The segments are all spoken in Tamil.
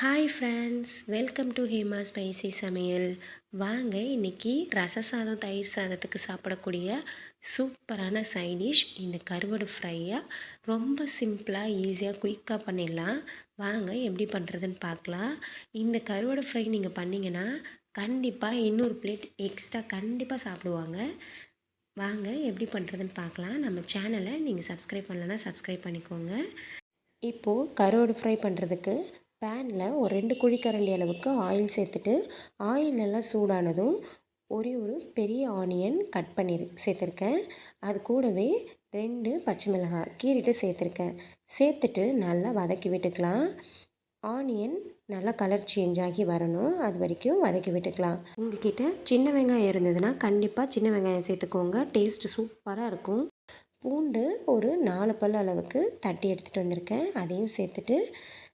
Hi friends welcome to Hema spicy சமையல் வாங்க இன்றைக்கி ரச சாதம் தயிர் சாதத்துக்கு சாப்பிடக்கூடிய சூப்பரான சைடிஷ் இந்த கருவாடு ஃப்ரையாக ரொம்ப சிம்பிளாக ஈஸியாக குயிக்காக பண்ணிடலாம். வாங்க எப்படி பண்ணுறதுன்னு பார்க்கலாம். இந்த கருவாடு ஃப்ரை நீங்கள் பண்ணிங்கன்னா கண்டிப்பாக இன்னொரு பிளேட் எக்ஸ்ட்ரா கண்டிப்பாக சாப்பிடுவாங்க. வாங்க எப்படி பண்ணுறதுன்னு பார்க்கலாம். நம்ம சேனலை நீங்கள் சப்ஸ்கிரைப் பண்ணலன்னா சப்ஸ்கிரைப் பண்ணிக்கோங்க. இப்போது கருவாடு ஃப்ரை பண்ணுறதுக்கு பேனில் ஒரு ரெண்டு குழிக்கரண்டி அளவுக்கு ஆயில் சேர்த்துட்டு ஆயில் நல்லா சூடானதும் ஒரே ஒரு பெரிய ஆனியன் கட் பண்ணி சேர்த்துருக்கேன். அது கூடவே ரெண்டு பச்சை மிளகாய் கீறிட்டு சேர்த்துருக்கேன். சேர்த்துட்டு நல்லா வதக்கி விட்டுக்கலாம். ஆனியன் நல்லா கலர் சேஞ்ச் ஆகி வரணும். அது வரைக்கும் வதக்கி விட்டுக்கலாம். உங்ககிட்ட சின்ன வெங்காயம் இருந்ததுன்னா கண்டிப்பாக சின்ன வெங்காயம் சேர்த்துக்கோங்க. டேஸ்ட்டு சூப்பராக இருக்கும். பூண்டு ஒரு நாலு பல் அளவுக்கு தட்டி எடுத்துகிட்டு வந்திருக்கேன். அதையும் சேர்த்துட்டு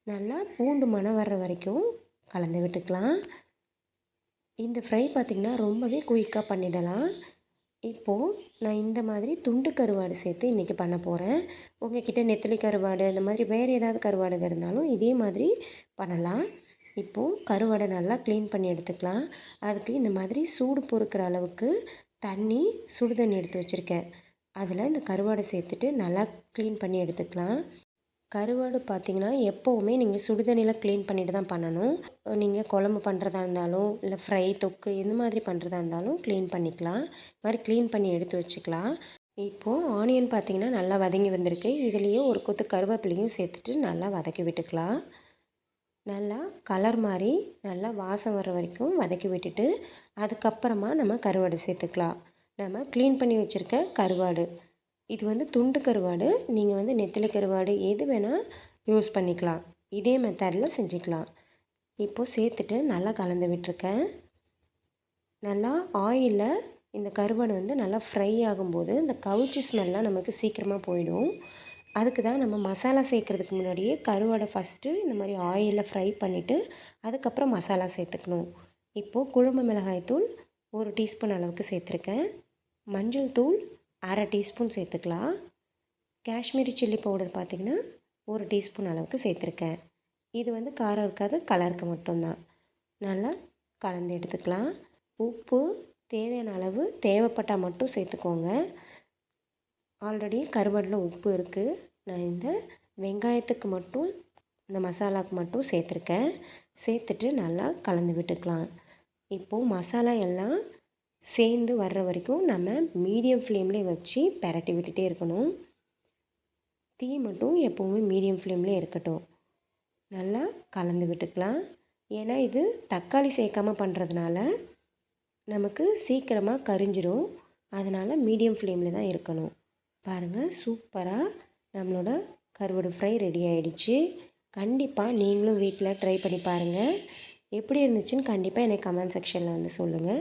நல்லா பூண்டு மணம் வர்ற வரைக்கும் கலந்து விட்டுக்கலாம். இந்த ஃப்ரை பார்த்திங்கன்னா ரொம்பவே குயிக்காக பண்ணிடலாம். இப்போது நான் இந்த மாதிரி துண்டு கருவாடு சேர்த்து இன்றைக்கி பண்ண போகிறேன் உங்ககிட்ட நெத்திலி கருவாடு அந்த மாதிரி வேறு ஏதாவது கருவாடுங்க இருந்தாலும் இதே மாதிரி பண்ணலாம். இப்போது கருவாடை நல்லா க்ளீன் பண்ணி எடுத்துக்கலாம். அதுக்கு இந்த மாதிரி சூடு பொறுக்கிற அளவுக்கு தண்ணி சுடு தண்ணி எடுத்து வச்சுருக்கேன். அதில் இந்த கருவாடை சேர்த்துட்டு நல்லா க்ளீன் பண்ணி எடுத்துக்கலாம். கருவாடு பார்த்திங்கன்னா எப்போவுமே நீங்கள் சுடுதண்ணியில் க்ளீன் பண்ணிட்டு தான் பண்ணணும். நீங்கள் குழம்பு பண்ணுறதா இருந்தாலும் இல்லை ஃப்ரை தொக்கு எந்த மாதிரி பண்ணுறதா இருந்தாலும் க்ளீன் பண்ணிக்கலாம். இது மாதிரி க்ளீன் பண்ணி எடுத்து வச்சுக்கலாம். இப்போது ஆனியன் பார்த்திங்கன்னா நல்லா வதங்கி வந்திருக்கு. இதுலேயும் ஒரு கொத்து கருவேப்பிலையும் சேர்த்துட்டு நல்லா வதக்கி விட்டுக்கலாம். நல்லா கலர் மாதிரி நல்லா வாசம் வர வரைக்கும் வதக்கி விட்டுட்டு அதுக்கப்புறமா நம்ம கருவாடு சேர்த்துக்கலாம். நம்ம க்ளீன் பண்ணி வச்சுருக்க கருவாடு. இது வந்து துண்டு கருவாடு. நீங்கள் வந்து நெத்திலி கருவாடு எது வேணால் யூஸ் பண்ணிக்கலாம். இதே மெத்தடில் செஞ்சுக்கலாம். இப்போது சேர்த்துட்டு நல்லா கலந்து விட்டுருக்கேன். நல்லா ஆயிலில் இந்த கருவாடு வந்து நல்லா ஃப்ரை ஆகும்போது இந்த கவுச்சி ஸ்மெல்லாம் நமக்கு சீக்கிரமாக போயிடும். அதுக்கு தான் நம்ம மசாலா சேர்க்குறதுக்கு முன்னாடியே கருவாடை ஃபஸ்ட்டு இந்த மாதிரி ஆயிலில் ஃப்ரை பண்ணிவிட்டு அதுக்கப்புறம் மசாலா சேர்த்துக்கணும். இப்போது குழம்பு மிளகாய் தூள் ஒரு டீஸ்பூன் அளவுக்கு சேர்த்துருக்கேன். மஞ்சள் தூள் அரை டீஸ்பூன் சேர்த்துக்கலாம். காஷ்மீரி சில்லி பவுடர் பார்த்திங்கன்னா ஒரு டீஸ்பூன் அளவுக்கு சேர்த்துருக்கேன். இது வந்து காரம் இருக்காது கலருக்கு மட்டும்தான். நல்லா கலந்து எடுத்துக்கலாம். உப்பு தேவையான அளவு தேவைப்பட்டால் மட்டும் சேர்த்துக்கோங்க. ஆல்ரெடி கருவாடில் உப்பு இருக்குது நான் இந்த வெங்காயத்துக்கு மட்டும் இந்த மசாலாவுக்கு மட்டும் சேர்த்துருக்கேன். சேர்த்துட்டு நல்லா கலந்து விட்டுக்கலாம். இப்போது மசாலா எல்லாம் சேர்ந்து வர்ற வரைக்கும் நம்ம மீடியம் ஃப்ளேம்லேயே வச்சு பரட்டி விட்டுட்டே இருக்கணும். தீ மட்டும் எப்போவுமே மீடியம் ஃப்ளேம்லேயே இருக்கட்டும். நல்லா கலந்து விட்டுக்கலாம். ஏன்னா இது தக்காளி சேர்க்காமல் பண்ணுறதுனால நமக்கு சீக்கிரமாக கரிஞ்சிரும். அதனால் மீடியம் ஃப்ளேமில் தான் இருக்கணும். பாருங்கள் சூப்பராக நம்மளோட கருவாடு ஃப்ரை ரெடி ஆகிடுச்சு கண்டிப்பாக நீங்களும் வீட்டில் ட்ரை பண்ணி பாருங்கள் எப்படி இருந்துச்சுன்னு கண்டிப்பாக எனக்கு கமெண்ட் செக்ஷனில் வந்து சொல்லுங்கள்